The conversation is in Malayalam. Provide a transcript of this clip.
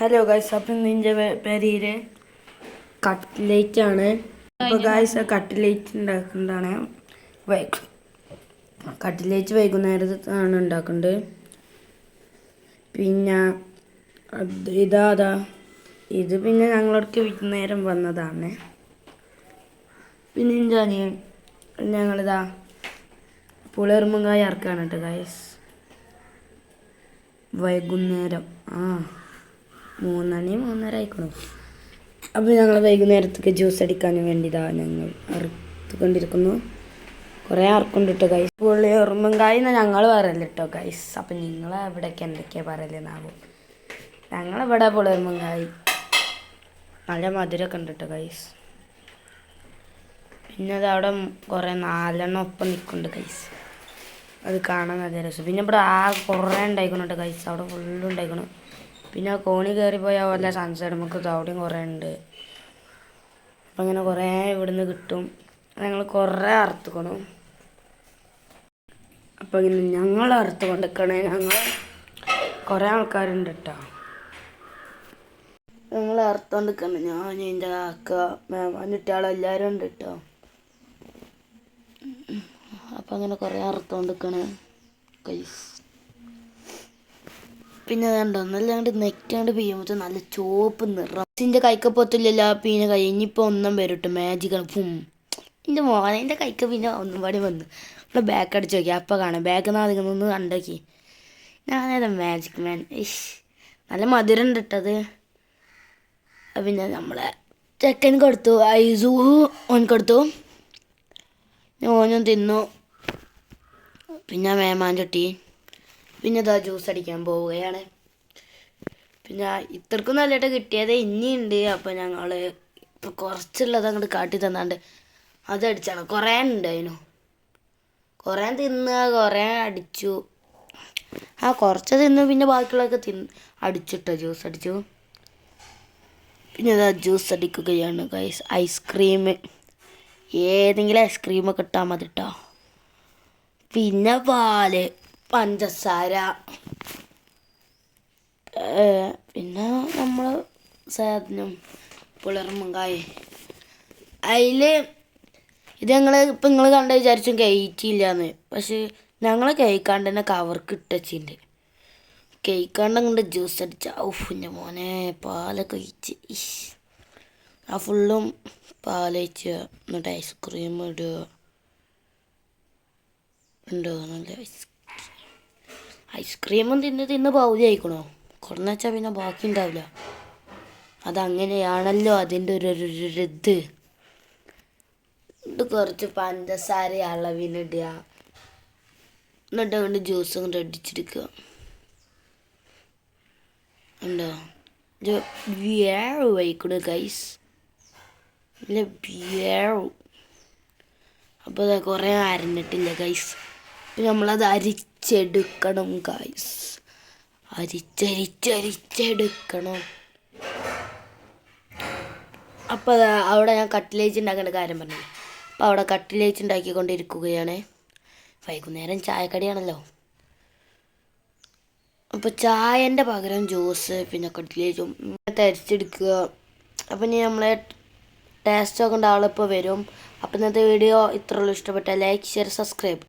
ഹലോ ഗായ്സ് അപ്പം നിന്റെ പേര് കട്ട്ലേറ്റ് ആണ് അപ്പോൾ ഗായ്സ് കട്ട്ലേറ്റ് ഉണ്ടാക്കുന്നതാണ് കട്ട്ലേറ്റ് വൈകുന്നേരത്താണ് ഉണ്ടാക്കുന്നത് പിന്നെ ഇതാ അതാ. ഇത് പിന്നെ ഞങ്ങളോടക്ക് വൈകുന്നേരം വന്നതാണ്. പിന്നെ അനിയൻ ഞങ്ങളിതാ പുളിയറുമ്പങ്കായ ഇറക്കാണ് കേട്ടോ ഗായ്സ് വൈകുന്നേരം. ആ. മൂന്നണി മൂന്നര ആയിക്കണു അപ്പോൾ ഞങ്ങൾ വൈകുന്നേരത്തേക്ക് ജ്യൂസ് അടിക്കാൻ വേണ്ടി ഇതാ ഞങ്ങൾ അറുത്തുകൊണ്ടിരിക്കുന്നു. കുറേ അറക്കുണ്ട് കേട്ടോ ഗൈസ് പുള്ളി ഉറുമ്പങ്കായി കായെന്ന് ഞങ്ങൾ പറയൽ കേട്ടോ ഗൈസ് അപ്പം നിങ്ങൾ എവിടെയൊക്കെ എന്തൊക്കെയാണ് പറയലെന്നാകും ഞങ്ങളിവിടെ പുള്ളി ഉറുമ്പും കായ് നല്ല മധുരമൊക്കെ ഉണ്ട് കേട്ടോ ഗൈസ് പിന്നെ അത് അവിടെ കുറേ നാലെണ്ണം ഒപ്പം നിൽക്കുന്നുണ്ട് ഗൈസ് അത് കാണാൻ നല്ല രസം. പിന്നെ ഇവിടെ ആ കുറേ ഉണ്ടായിക്കണം കേട്ടോ ഗൈസ് അവിടെ ഫുള്ളും ഉണ്ടായിക്കണം. പിന്നെ ആ കോണി കയറിപ്പോയാൽ പോയാൽ വല്ല സൺസൈഡ് നമുക്ക് അവിടെയും കുറേ ഉണ്ട്. അപ്പം അങ്ങനെ കുറേ ഇവിടുന്ന് കിട്ടും. ഞങ്ങൾ കുറേ അറുത്തുക്കണം. അപ്പം ഇങ്ങനെ ഞങ്ങൾ അറുത്ത് കൊണ്ടിരിക്കണേ ഞങ്ങൾ കുറേ ആൾക്കാരുണ്ട് കേട്ടോ ഞങ്ങൾ അറുത്തോണ്ടിരിക്കണം ഞാൻ എന്റെ കാക്ക മേമാനിട്ടാളും എല്ലാവരും ഉണ്ട് കേട്ടോ അപ്പം അങ്ങനെ കുറേ അറുത്തോണ്ടിരിക്കണേ കൈസ് പിന്നെ അതുണ്ടോ ഒന്നല്ലാണ്ട് നെക്കാണ്ട് പെയ്യുമ്പോൾ നല്ല ചുവപ്പ് നിറം. എന്റെ കൈക്കപ്പൊത്തില്ല പിന്നെ കൈ. ഇനിയിപ്പോൾ ഒന്നും വരും കേട്ടോ മാജിക്കാണ് ഫും. എന്റെ മോനെ എന്റെ കൈക്ക് പിന്നെ ഒന്നും പാടി വന്നു. ഇവിടെ ബാക്ക് അടിച്ച് നോക്കി അപ്പം കാണാം. ബാക്ക് നാദിക്കുന്നൊന്ന് കണ്ടോക്കി ഞാനേതാ മാജിക് മാൻ ഇഷ് നല്ല മധുരം കേട്ടത് പിന്നെ നമ്മളെ ചെക്കൻ കൊടുത്തു ഐസു ഓൻ കൊടുത്തു. ഓനും തിന്നു. പിന്നെ മേമാൻ ചട്ടി. പിന്നെ ഇതാ ജ്യൂസ് അടിക്കാൻ പോവുകയാണ്. പിന്നെ ഇത്രക്കും നല്ലതായിട്ട് കിട്ടിയത് ഇനിയുണ്ട്. അപ്പോൾ ഞങ്ങൾ ഇപ്പോൾ കുറച്ചുള്ളത് അങ്ങോട്ട് കാട്ടി തന്നാണ്ട് അതടിച്ചാണ് കുറേ ഉണ്ടായിരുന്നു കുറേ തിന്നുക കുറേ അടിച്ചു. ആ കുറച്ച് തിന്നു പിന്നെ ബാക്കിയുള്ളതൊക്കെ തിന്ന് അടിച്ചിട്ടോ ജ്യൂസ് അടിച്ചു. പിന്നെ ഇതാ ജ്യൂസ് അടിക്കുകയാണ് ഗൈസ് ഐസ്ക്രീം ഏതെങ്കിലും ഐസ്ക്രീമൊക്കെ ഇട്ടാൽ മതി കേട്ടോ പിന്നെ പാൽ. പഞ്ചസാര. പിന്നെ നമ്മൾ സാധനം പുളിർമുങ്കായ അതിൽ ഇത് ഞങ്ങൾ ഇപ്പം നിങ്ങൾ കണ്ട വിചാരിച്ചും കയറ്റിയില്ലാന്ന് പക്ഷേ ഞങ്ങൾ കേൾക്കാണ്ട് തന്നെ കവർക്ക് ഇട്ടച്ചിണ്ട്. കേൾക്കാണ്ട് അങ്ങോട്ട് ജ്യൂസ് അടിച്ച ഔഫിന്റെ മോനെ പാലൊക്കെ ഒഴിച്ച് ആ ഫുള്ളും പാലൊഴിച്ച് എന്നിട്ട് ഐസ്ക്രീം ഇടുക. ഉണ്ടോ നല്ല ഐസ് ഐസ്ക്രീമും തിന്ന് തിന്ന് പൗതി ആയിക്കണോ? കുറഞ്ഞ വെച്ചാൽ പിന്നെ ബാക്കി ഉണ്ടാവില്ല അതങ്ങനെയാണല്ലോ അതിന്റെ ഒരു ഒരു ഇത്. ഇത് കുറച്ച് പഞ്ചസാര അളവിനിടുക എന്നിട്ട് കൊണ്ട് ജ്യൂസ് കൊണ്ട് അടിച്ചെടുക്കുക ഉണ്ടോ ഇത് വൈക്കണു ഗൈസ് ഇല്ല വ്യാഴ് അപ്പോൾ കുറേ അരഞ്ഞിട്ടില്ല ഗൈസ് നമ്മളത് അരിച്ചെടുക്കണം ഗായ്സ് അരിച്ചരിച്ചരിച്ചെടുക്കണം. അപ്പോൾ അവിടെ ഞാൻ കട്ടിലേച്ച് ഉണ്ടാക്കേണ്ട കാര്യം പറഞ്ഞു. അപ്പോൾ അവിടെ കട്ടിലേച്ച് ഉണ്ടാക്കിക്കൊണ്ടിരിക്കുകയാണ് വൈകുന്നേരം ചായക്കടിയാണല്ലോ. അപ്പോൾ ചായന്റെ പകരം ജ്യൂസ് പിന്നെ കട്ട്ലേറ്റും അരിച്ചെടുക്കുക. അപ്പം ഇനി നമ്മളെ ടേസ്റ്റ് ഒക്കെ ആളിപ്പോൾ വരും. അപ്പം ഇന്നത്തെ വീഡിയോ ഇത്രയുള്ളൂ ഇഷ്ടപ്പെട്ട ലൈക്ക് ഷെയർ സബ്സ്ക്രൈബ്